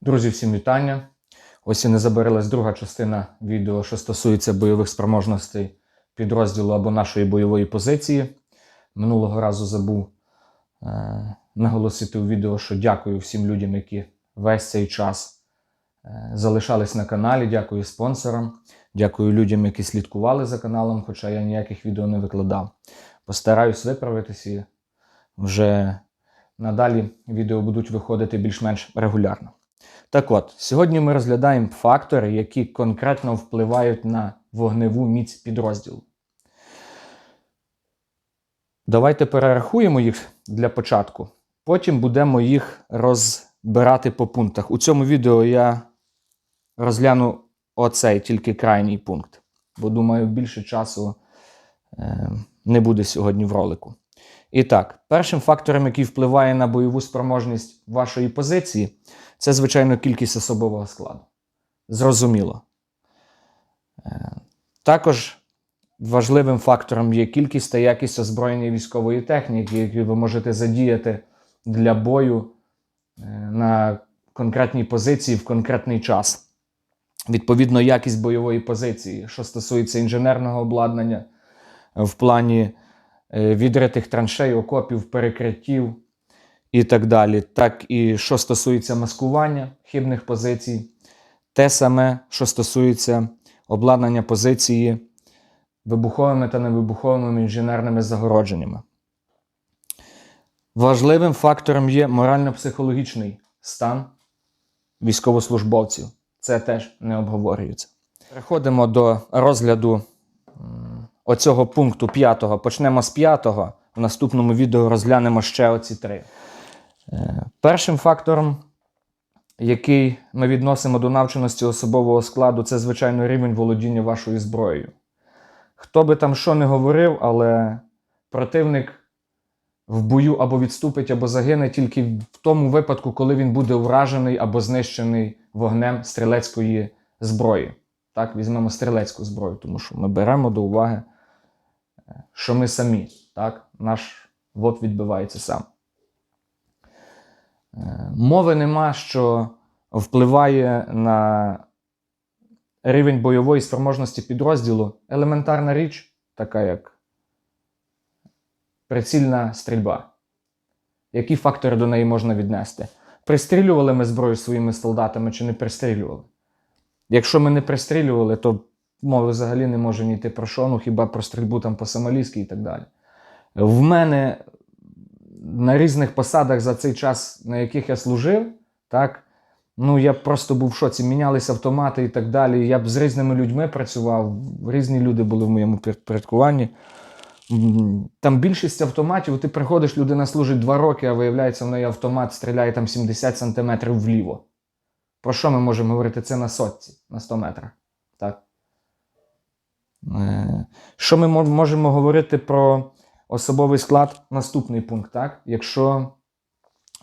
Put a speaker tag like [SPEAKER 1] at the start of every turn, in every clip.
[SPEAKER 1] Друзі, всім вітання. Ось і не забарилась друга частина відео, що стосується бойових спроможностей підрозділу або нашої бойової позиції. Минулого разу забув е, наголосити у відео, що дякую всім людям, які весь цей час е, залишались на каналі. Дякую спонсорам. Дякую людям, які слідкували за каналом, хоча я ніяких відео не викладав. Постараюсь виправитись і вже надалі відео будуть виходити більш-менш регулярно. Так от, сьогодні ми розглядаємо фактори, які конкретно впливають на вогневу міць підрозділу. Давайте перерахуємо їх для початку. Потім будемо їх розбирати по пунктах. У цьому відео я розгляну оцей тільки крайній пункт, бо думаю, більше часу е, не буде сьогодні в ролику. І так, першим фактором, який впливає на бойову спроможність вашої позиції, це, звичайно, кількість особового складу. Зрозуміло. Е, Також важливим фактором є кількість та якість озброєння військової техніки, які ви можете задіяти для бою е, на конкретній позиції в конкретний час. Відповідно, якість бойової позиції, що стосується інженерного обладнання в плані е, відритих траншей, окопів, перекриттів і так далі. Так і що стосується маскування хибних позицій, те саме, що стосується обладнання позиції вибуховими та невибуховими інженерними загородженнями. Важливим фактором є морально-психологічний стан військовослужбовців. Це теж не обговорюється. Переходимо до розгляду оцього пункту п'ятого. Почнемо з п'ятого. В наступному відео розглянемо ще оці три. Е, Першим фактором, який ми відносимо до навченості особового складу, це, звичайно, рівень володіння вашою зброєю. Хто би там що не говорив, але противник в бою або відступить, або загине тільки в тому випадку, коли він буде вражений або знищений вогнем стрілецької зброї. Так, візьмемо стрілецьку зброю, тому що ми беремо до уваги, е, що ми самі. Так, наш вод відбивається сам. Е, Мови нема, що впливає на рівень бойової спроможності підрозділу елементарна річ, така як прицільна стрільба. Які фактори до неї можна віднести? Пристрілювали ми зброю своїми солдатами чи не пристрілювали? Якщо ми не пристрілювали, то мови взагалі не може ні йти про що, ну хіба про стрільбу там по-сомалійськи і так далі. В мене на різних посадах за цей час, на яких я служив, так, ну я просто був в шоці, мінялися автомати і так далі. Я б з різними людьми працював, різні люди були в моєму підпорядкуванні. Там більшість автоматів, ти приходиш, людина служить 2 роки, а виявляється, в неї автомат стріляє там 70 сантиметрів вліво. Про що ми можемо говорити? Це на сотці, на 100 метрах. Так? Е, Що ми можемо говорити про особовий склад? Наступний пункт, так? Якщо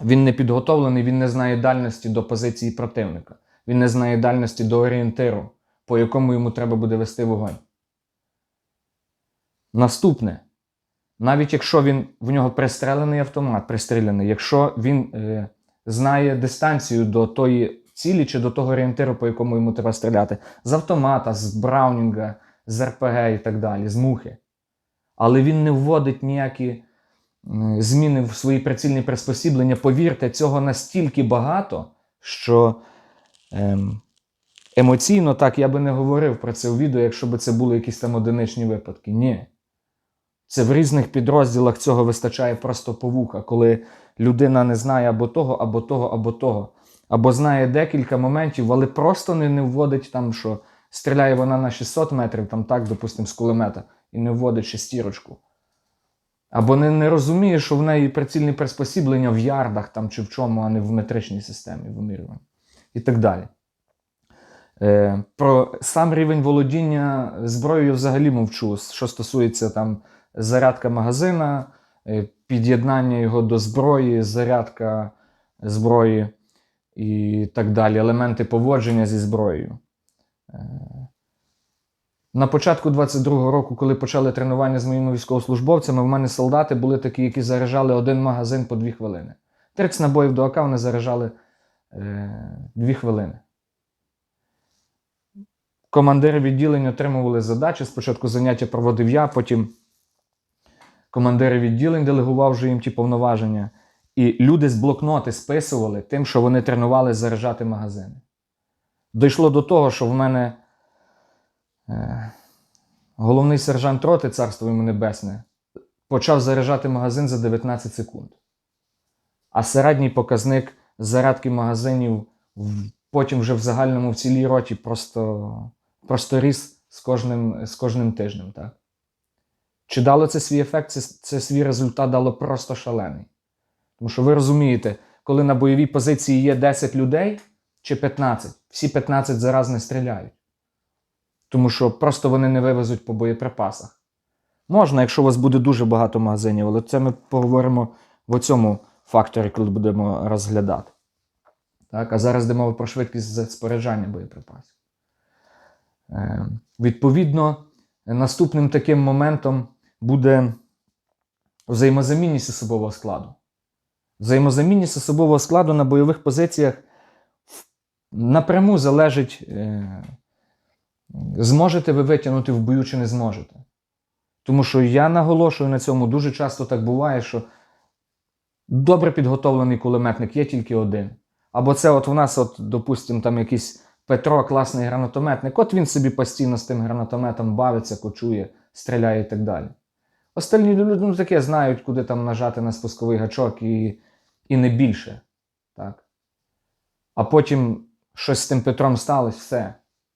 [SPEAKER 1] він не підготовлений, він не знає дальності до позиції противника, він не знає дальності до орієнтиру, по якому йому треба буде вести вогонь. Наступне. Навіть якщо він в нього пристрелений автомат, пристріляний, якщо він е, знає дистанцію до тої цілі чи до того орієнтиру, по якому йому треба стріляти, з автомата, з Браунінга, з РПГ і так далі, з мухи. Але він не вводить ніякі е, зміни в свої прицільні приспосіблення. Повірте, цього настільки багато, що ем, емоційно так я би не говорив про це у відео, якщо б це були якісь там одиничні випадки. Ні. Це в різних підрозділах цього вистачає просто по вуха, коли людина не знає або того, або того, або того. Або знає декілька моментів, але просто не, не вводить там, що стріляє вона на 600 метрів, там так, допустимо, з кулемета, і не вводить шестірочку. Або не, не розуміє, що в неї прицільні приспосіблення в ярдах там, чи в чому, а не в метричній системі вимірювання. І так далі. Е, про сам рівень володіння зброєю взагалі мовчу, що стосується там зарядка магазина, е, під'єднання його до зброї, зарядка зброї і так далі, елементи поводження зі зброєю. Е, На початку 22-го року, коли почали тренування з моїми військовослужбовцями, в мене солдати були такі, які заряджали один магазин по 2 хвилини. 30 набоїв до АК вони заряджали е, Дві хвилини. Командири відділень отримували задачі. Спочатку заняття проводив я, потім командири відділень делегував вже їм ті повноваження. І люди з блокноти списували тим, що вони тренували заряджати магазини. Дійшло до того, що в мене головний сержант роти, царство йому небесне, почав заряджати магазин за 19 секунд. А середній показник зарядки магазинів потім вже в загальному в цілій роті просто, просто ріс з кожним, з кожним тижнем. Так? Чи дало це свій ефект? Це, це свій результат дало просто шалений. Тому що ви розумієте, коли на бойовій позиції є 10 людей чи 15, всі 15 зараз не стріляють. Тому що просто вони не вивезуть по боєприпасах. Можна, якщо у вас буде дуже багато магазинів, але це ми поговоримо в цьому факторі, коли будемо розглядати. Так? А зараз йде мова про швидкість споряджання боєприпасів. Е, відповідно, наступним таким моментом буде взаємозамінність особового складу. Взаємозамінність особового складу на бойових позиціях напряму залежить, е, зможете ви витягнути в бою чи не зможете. Тому що я наголошую на цьому, дуже часто так буває, що добре підготовлений кулеметник є тільки один. Або це от в нас, от, допустимо, там якийсь Петро, класний гранатометник, от він собі постійно з тим гранатометом бавиться, кочує, стріляє і так далі. Остальні люди ну, таке знають, куди там нажати на спусковий гачок і, і не більше. Так? А потім щось з тим Петром сталося, все.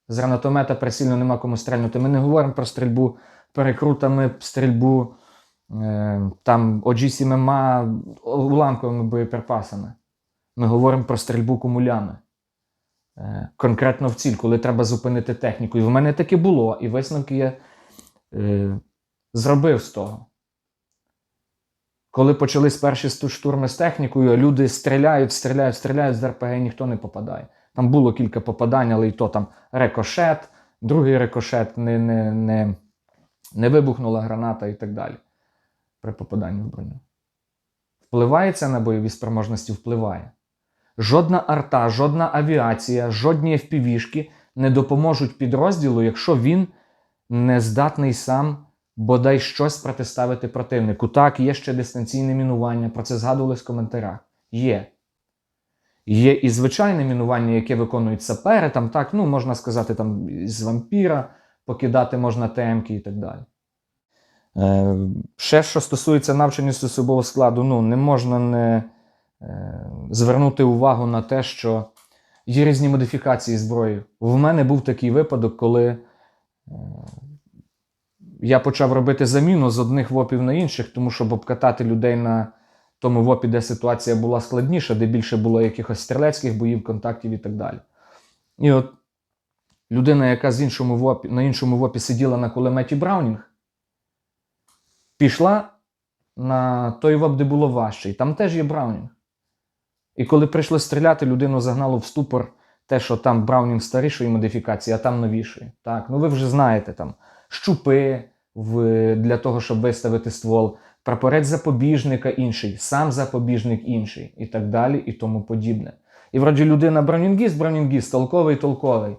[SPEAKER 1] З гранатомета прицільно нема кому стрельнути. Ми не говоримо про стрільбу перекрутами, стрільбу е, там OG-7MA уламковими боєприпасами. Ми говоримо про стрільбу кумулями. Е, конкретно в ціль, коли треба зупинити техніку. І в мене таке було, і висновки я е, зробив з того. Коли почались перші штурми з технікою, люди стріляють, стріляють, стріляють з РПГ, ніхто не попадає. Там було кілька попадань, але і то там рикошет, другий рикошет, не, не, не, не вибухнула граната і так далі. При попаданні в броню. Впливає це на бойові спроможності? Впливає. Жодна арта, жодна авіація, жодні FPV-шки не допоможуть підрозділу, якщо він не здатний сам бодай щось протиставити противнику. Так, є ще дистанційне мінування, про це згадувалось в коментарях. Є. Є і звичайне мінування, яке виконують сапери, там так, ну, можна сказати, там з вампіра покидати можна темки і так далі. Е, ще що стосується навчання особового складу, ну, не можна не е, звернути увагу на те, що є різні модифікації зброї. В мене був такий випадок, коли е, я почав робити заміну з одних вопів на інших, тому щоб обкатати людей на тому вопі, де ситуація була складніша, де більше було якихось стрілецьких боїв, контактів і так далі. І от людина, яка з іншому вопі, на іншому вопі сиділа на кулеметі Браунінг, пішла на той воп, де було важче, і там теж є Браунінг. І коли прийшло стріляти, людину загнало в ступор те, що там Браунінг старішої модифікації, а там новішої. Так, ну ви вже знаєте там щупи в, для того, щоб виставити ствол, прапорець запобіжника інший, сам запобіжник інший, і так далі, і тому подібне. І вроді людина бронінгіст, бронінгіст, толковий, толковий.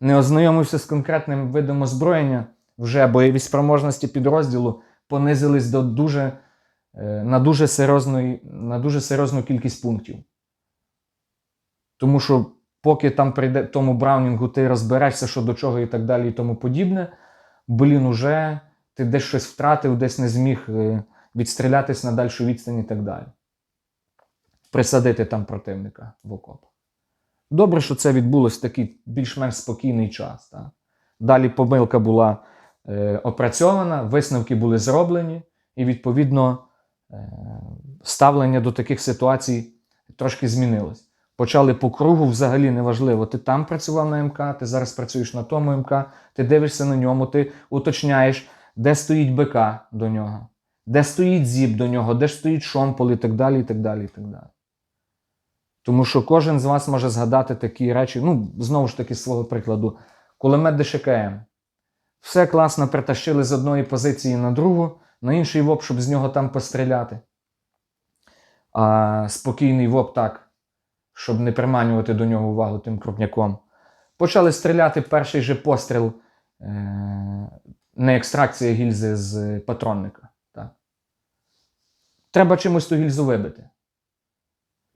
[SPEAKER 1] Не ознайомився з конкретним видом озброєння, вже бойові спроможності підрозділу понизились до дуже, е, на, дуже на дуже серйозну кількість пунктів. Тому що поки там прийде тому Браунінгу, ти розберешся, що до чого і так далі, і тому подібне, блін, уже ти десь щось втратив, десь не зміг е, відстрілятись на дальшу відстань і так далі. Присадити там противника в окоп. Добре, що це відбулося в такий більш-менш спокійний час. Так? Далі помилка була е, опрацьована, висновки були зроблені, і, відповідно, е, ставлення до таких ситуацій трошки змінилось. Почали по кругу взагалі неважливо. Ти там працював на МК, ти зараз працюєш на тому МК, ти дивишся на ньому, ти уточняєш, де стоїть БК до нього, де стоїть зіп до нього, де ж стоїть шомпол і так далі. і так далі, і так далі. Тому що кожен з вас може згадати такі речі, ну, знову ж таки, з свого прикладу, кулемет ДШКМ. Все класно притащили з одної позиції на другу, на інший ВОП, щоб з нього там постріляти. А спокійний ВОП так щоб не приманювати до нього увагу тим крупняком. Почали стріляти перший же постріл, е, не екстракція гільзи з патронника. Так. Треба чимось ту гільзу вибити.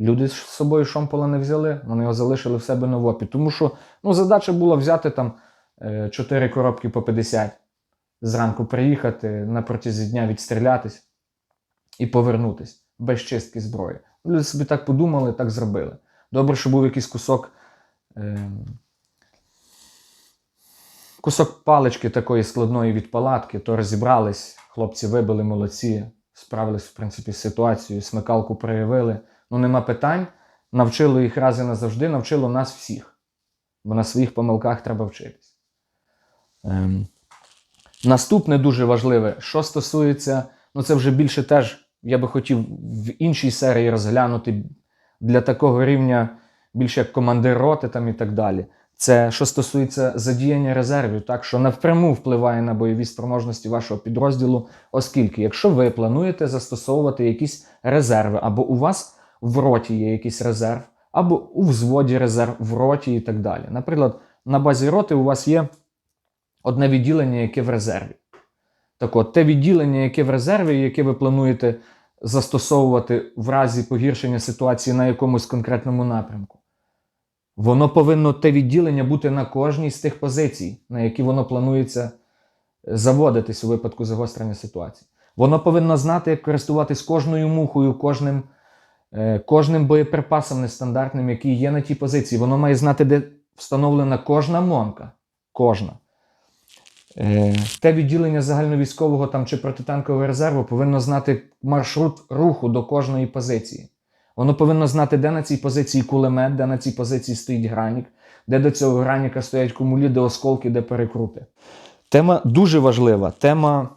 [SPEAKER 1] Люди з собою шомпола не взяли, вони його залишили в себе на вопі. Тому що ну, задача була взяти там 4 коробки по 50, зранку приїхати, на протязі дня відстрілятись і повернутись без чистки зброї. Люди собі так подумали, так зробили. Добре, що був якийсь кусок. Е, кусок палички такої складної від палатки, то розібрались, хлопці вибили, молодці, справились, в принципі, з ситуацією, смикалку проявили. Ну, нема питань. Навчило їх раз і назавжди, навчило нас всіх. Бо на своїх помилках треба вчитись. Ем. Наступне дуже важливе, що стосується, ну це вже більше теж, я би хотів в іншій серії розглянути для такого рівня, більше як командир роти там і так далі. Це що стосується задіяння резервів, так що напряму впливає на бойові спроможності вашого підрозділу, оскільки, якщо ви плануєте застосовувати якісь резерви, або у вас в роті є якийсь резерв, або у взводі резерв в роті і так далі. Наприклад, на базі роти у вас є одне відділення, яке в резерві. Так от, те відділення, яке в резерві, яке ви плануєте застосовувати в разі погіршення ситуації на якомусь конкретному напрямку. Воно повинно те відділення бути на кожній з тих позицій, на які воно планується заводитись у випадку загострення ситуації. Воно повинно знати, як користуватись кожною мухою, кожним, е, кожним боєприпасом нестандартним, який є на тій позиції. Воно має знати, де встановлена кожна монка. Кожна. Е, те відділення загальновійськового там чи протитанкового резерву повинно знати маршрут руху до кожної позиції. Воно повинно знати, де на цій позиції кулемет, де на цій позиції стоїть гранік, де до цього граніка стоять кумулі, де осколки, де перекрути. Тема дуже важлива. Тема.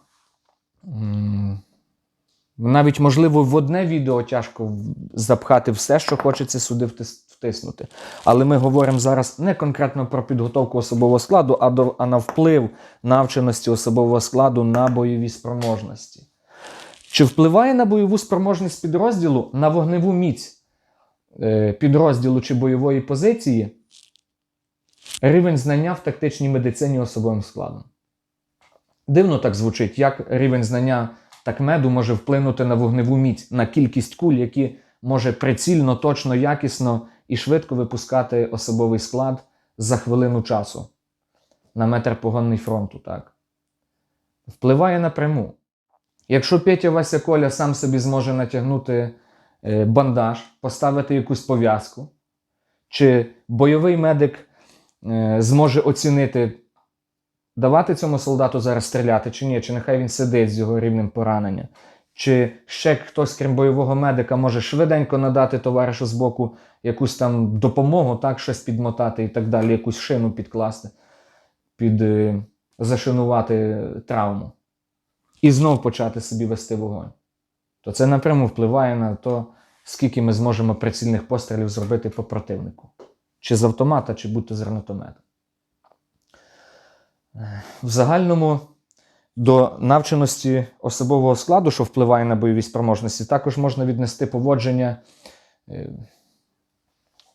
[SPEAKER 1] Навіть, можливо, в одне відео тяжко запхати все, що хочеться сюди втиснути. Але ми говоримо зараз не конкретно про підготовку особового складу, а, на вплив навченості особового складу на бойові спроможності. Чи впливає на бойову спроможність підрозділу на вогневу міць е, підрозділу чи бойової позиції рівень знання в тактичній медицині особовим складом? Дивно так звучить, як рівень знання такмеду може вплинути на вогневу міць, на кількість куль, які може прицільно, точно, якісно і швидко випускати особовий склад за хвилину часу на метр погонний фронту. так? Впливає напряму. Якщо Петя Вася Коля сам собі зможе натягнути е, бандаж, поставити якусь пов'язку, чи бойовий медик е, зможе оцінити, давати цьому солдату зараз стріляти чи ні, чи нехай він сидить з його рівнем поранення, чи ще хтось, крім бойового медика, може швиденько надати товаришу з боку якусь там допомогу, так, щось підмотати і так далі, якусь шину підкласти, під, е, зашинувати травму і знов почати собі вести вогонь. То це напряму впливає на те, скільки ми зможемо прицільних пострілів зробити по противнику. Чи з автомата, чи будь-то з гранатомета. В загальному до навченості особового складу, що впливає на бойові спроможності, також можна віднести поводження. е,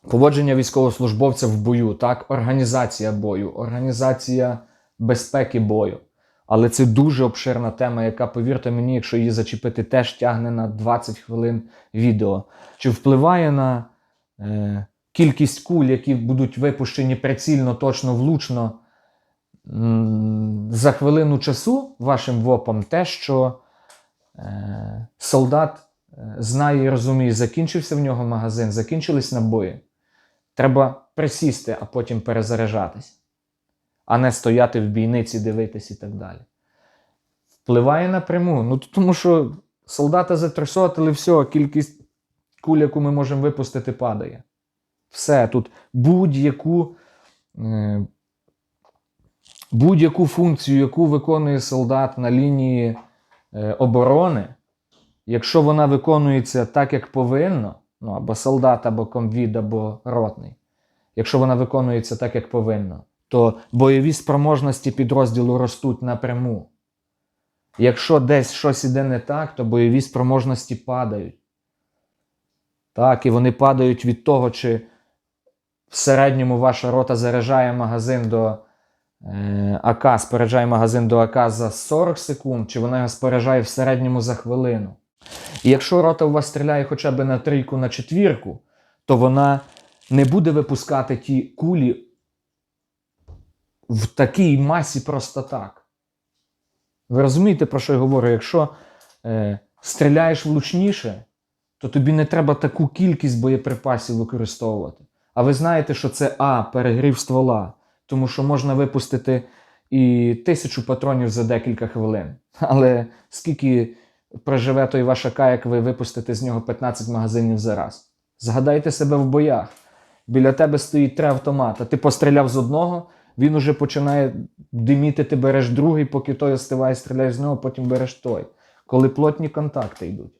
[SPEAKER 1] Поводження військовослужбовця в бою, так, організація бою, організація безпеки бою. Але це дуже обширна тема, яка, повірте мені, якщо її зачепити, теж тягне на 20 хвилин відео. Чи впливає на е, кількість куль, які будуть випущені прицільно, точно, влучно за хвилину часу вашим ВОПом, те, що е, солдат е, знає і розуміє, закінчився в нього магазин, закінчились набої. Треба присісти, а потім перезаряджатись а не стояти в бійниці, дивитись і так далі. Впливає напряму. Ну, тому що солдата затрясотили, все, кількість куль, яку ми можемо випустити, падає. Все, тут будь-яку е, будь-яку функцію, яку виконує солдат на лінії е, оборони, якщо вона виконується так, як повинно, ну, або солдат, або комвід, або ротний, якщо вона виконується так, як повинно, то бойові спроможності підрозділу ростуть напряму. Якщо десь щось іде не так, то бойові спроможності падають. Так, і вони падають від того, чи в середньому ваша рота заряджає магазин до е, АК, споряджає магазин до АК за 40 секунд, чи вона його споряджає в середньому за хвилину. І якщо рота у вас стріляє хоча б на трійку, на четвірку, то вона не буде випускати ті кулі в такій масі просто так. Ви розумієте, про що я говорю? Якщо е, стріляєш влучніше, то тобі не треба таку кількість боєприпасів використовувати. А ви знаєте, що це А, перегрів ствола, тому що можна випустити і тисячу патронів за декілька хвилин. Але скільки проживе той ваш АК, як ви випустите з нього 15 магазинів за раз? Згадайте себе в боях. Біля тебе стоїть три автомата. Ти постріляв з одного, він уже починає диміти, ти береш другий, поки той остиває, стріляєш з нього, потім береш той. Коли плотні контакти йдуть.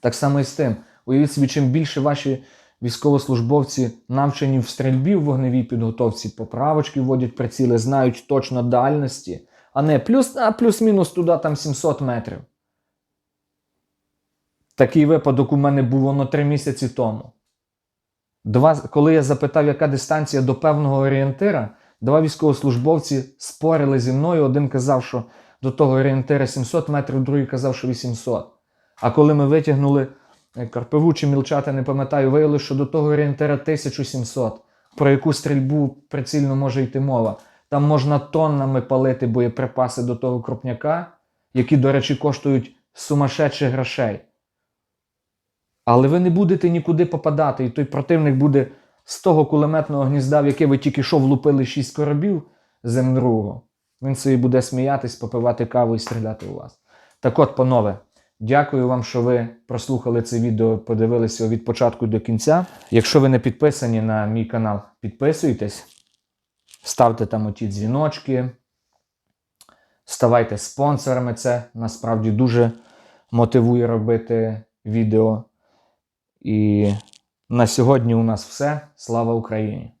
[SPEAKER 1] Так само і з тим. Уявіть собі, чим більше ваші військовослужбовці навчені в стрільбі в вогневій підготовці, поправочки вводять приціли, знають точно дальності, а не плюс, а плюс-мінус туди там 700 метрів. Такий випадок у мене був воно три місяці тому. Два, коли я запитав, яка дистанція до певного орієнтира, два військовослужбовці спорили зі мною. Один казав, що до того орієнтира 700 метрів, другий казав, що 800. А коли ми витягнули е, Карпиву чи Мілчата, не пам'ятаю, виявили, що до того орієнтира 1700. Про яку стрільбу прицільно може йти мова. Там можна тоннами палити боєприпаси до того крупняка, які, до речі, коштують сумасшедших грошей. Але ви не будете нікуди попадати, і той противник буде з того кулеметного гнізда, в яке ви тільки що влупили шість коробів з М2. Він собі буде сміятись, попивати каву і стріляти у вас. Так от, панове, дякую вам, що ви прослухали це відео, подивилися його від початку до кінця. Якщо ви не підписані на мій канал, підписуйтесь, ставте там оті дзвіночки, ставайте спонсорами. Це насправді дуже мотивує робити відео. І на сьогодні у нас все. Слава Україні!